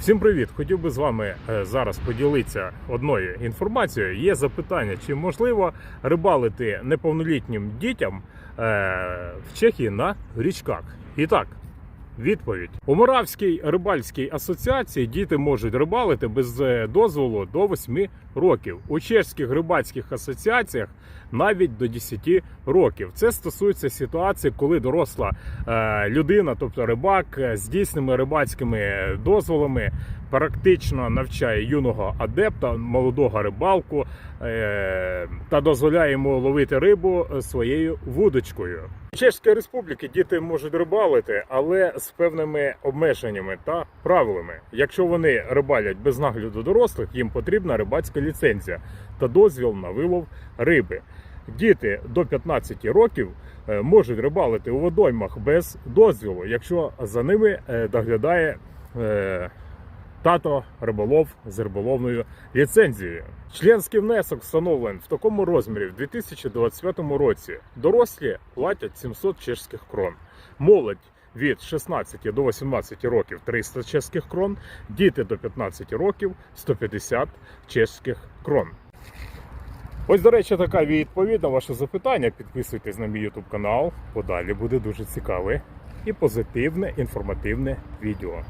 Всім привіт! Хотів би з вами е, зараз поділитися одною інформацією. Є запитання, чи можливо рибалити неповнолітнім дітям е, в Чехії на річках. І так, відповідь у Моравській рибальській асоціації діти можуть рибалити без е, дозволу до 8 років. У чеських рибальських асоціаціях навіть до 10 років. Це стосується ситуації, коли доросла е, людина, тобто рибак, е, з дійсними рибальськими дозволами, практично навчає юного адепта, молодого рибалку е, та дозволяє йому ловити рибу своєю вудочкою. У Чеській республіки діти можуть рибалити, але з певними обмеженнями та правилами. Якщо вони рибалять без нагляду дорослих, їм потрібна рибацька ліцензія та дозвіл на вилов риби. Діти до 15 років е, можуть рибалити у водоймах без дозвілу, якщо за ними е, доглядає тато риболов з риболовною ліцензією. Членський внесок встановлений в такому розмірі в 2025 році. Дорослі платять 700 чешських крон. Молодь від 16 до 18 років 300 чеських крон, діти до 15 років 150 чеських крон. Ось, до речі, така відповідь на ваше запитання. Підписуйтесь на мій YouTube канал. Подалі буде дуже цікаве і позитивне інформативне відео.